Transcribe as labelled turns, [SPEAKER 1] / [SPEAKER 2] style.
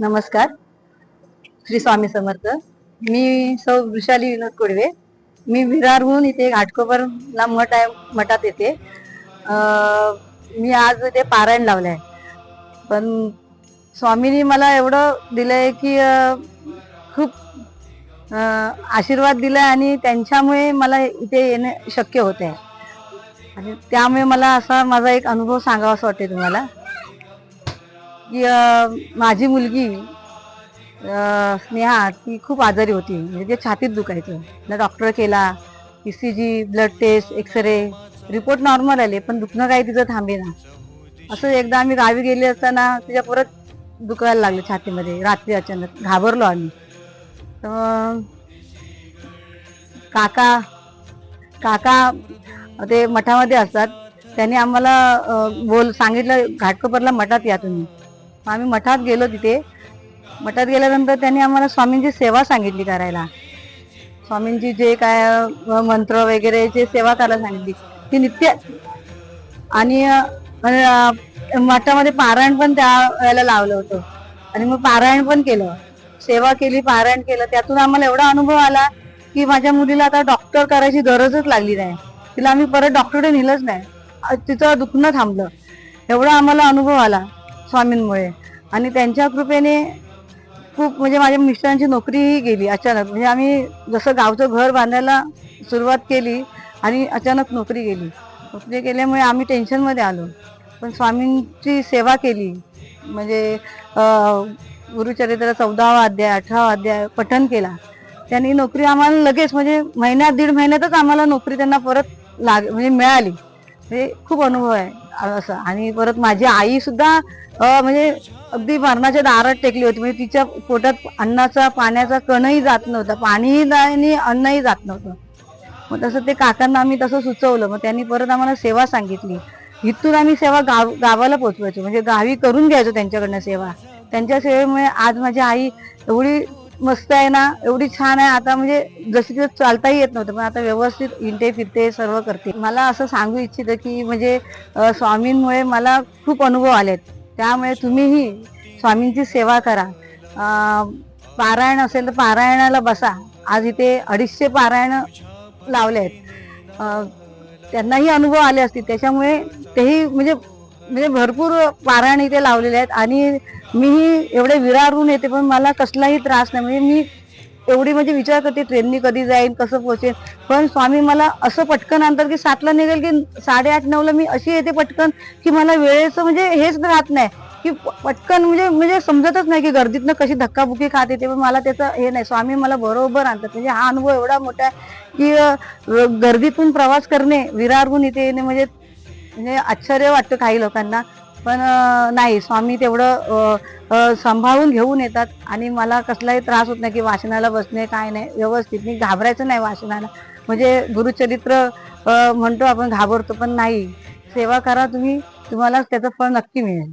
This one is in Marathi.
[SPEAKER 1] नमस्कार. श्री स्वामी समर्थ. मी सौ वृषाली विनोद कोडवे. मी विरारहून इथे घाटकोपरला मठ आहे मठात येते. मी आज ते पारायण लावलंय. पण स्वामींनी मला एवढं दिलंय की खूप आशीर्वाद दिलाय आणि त्यांच्यामुळे मला इथे येणं शक्य होत आहे आणि त्यामुळे मला असा माझा एक अनुभव सांगावा असं वाटते तुम्हाला. माझी मुलगी स्नेहा ती खूप आजारी होती. म्हणजे ते छातीत दुखायचं. तिला डॉक्टर केला. E C G blood test x-ray report normal आले पण दुखणं काही तिचं थांबेना. असं एकदा आम्ही गावी गेले असताना तिच्या परत दुखायला लागलं छातीमध्ये. रात्री अचानक घाबरलो आम्ही. तर काका काका ते मठामध्ये असतात. त्यांनी आम्हाला बोल सांगितलं घाटकोपरला मठात या तुम्ही. मग आम्ही मठात गेलो तिथे. मठात गेल्यानंतर त्यांनी आम्हाला स्वामींची सेवा सांगितली करायला. स्वामींची जे काय मंत्र वगैरे जे सेवा करायला सांगितली. ती नित्य आणि मठामध्ये पारायण पण त्या वेळेला लावलं होतं. आणि मग पारायण पण केलं. सेवा केली पारायण केलं. त्यातून आम्हाला एवढा अनुभव आला की माझ्या मुलीला आता डॉक्टर करायची गरजच लागली नाही. तिला आम्ही परत डॉक्टरकडे नेलंच नाही. तिचं दुखणं थांबलं. एवढा आम्हाला अनुभव आला. स्वामींमुळे. आणि त्यांच्या कृपेने खूप म्हणजे माझ्या मिस्टरांची नोकरीही गेली अचानक. म्हणजे आम्ही जसं गावचं घर बांधायला सुरुवात केली आणि अचानक नोकरी गेली. नोकरी केल्यामुळे आम्ही टेन्शनमध्ये आलो. पण स्वामींची सेवा केली. म्हणजे गुरुचरित्र चौदावा अध्याय अठरावा अध्याय पठन केला. त्यांनी नोकरी आम्हाला लगेच म्हणजे महिन्यात दीड महिन्यातच आम्हाला नोकरी त्यांना परत लाग म्हणजे मिळाली. हे खूप अनुभव आहे. असं. आणि परत माझी आई सुद्धा म्हणजे अगदी मरणाच्या दारात टेकली होती. म्हणजे तिच्या पोटात अन्नाचा पाण्याचा कणही जात नव्हता. पाणीही आणि अन्नही जात नव्हतं. मग तसं ते काकांना आम्ही तसं सुचवलं. मग त्यांनी परत आम्हाला सेवा सांगितली. इथून आम्ही सेवा गाव गावाला पोचवायचो. म्हणजे गावी करून घ्यायचो त्यांच्याकडनं सेवा. त्यांच्या सेवेमुळे आज माझी आई एवढी मस्त आहे ना एवढी छान आहे. आता म्हणजे जशी तिला चालताही येत नव्हतं पण आता व्यवस्थित इंटे फिरते सर्व करते. मला असं सांगू इच्छितं की म्हणजे स्वामींमुळे मला खूप अनुभव आलेत. त्यामुळे तुम्हीही स्वामींची सेवा करा. पारायण असेल तर पारायणाला बसा. आज इथे अडीचशे पारायण लावले आहेत त्यांनाही अनुभव आले असतील. त्याच्यामुळे तेही म्हणजे म्हणजे भरपूर पारायण इथे लावलेले आहेत. आणि मीही एवढे विरारून येते पण मला कसलाही त्रास नाही. म्हणजे मी एवढी म्हणजे विचार करते ट्रेननी कधी जाईन कसं पोहोचेन. पण स्वामी मला असं पटकन आणतात की सातला निघेल की साडेआठ नऊला मी अशी येते पटकन की मला वेळेचं म्हणजे हेच राहत नाही. की पटकन म्हणजे म्हणजे समजतच नाही की गर्दीतनं कशी धक्काबुक्की खात येते. पण मला त्याचं हे नाही. स्वामी मला बरोबर आणतात. म्हणजे हा अनुभव एवढा मोठा आहे की गर्दीतून प्रवास करणे विरारहून इथे येणे म्हणजे म्हणजे आश्चर्य वाटतं काही लोकांना. पण नाही स्वामी तेवढं सांभाळून घेऊन येतात. आणि मला कसलाही त्रास होत नाही की वाचनाला बसणे काय नाही. व्यवस्थित. मी घाबरायचं नाही वाचनाला म्हणजे गुरुचरित्र म्हणतो आपण घाबरतो. पण नाही. सेवा करा तुम्ही. तुम्हाला त्याचं फळ नक्की मिळेल.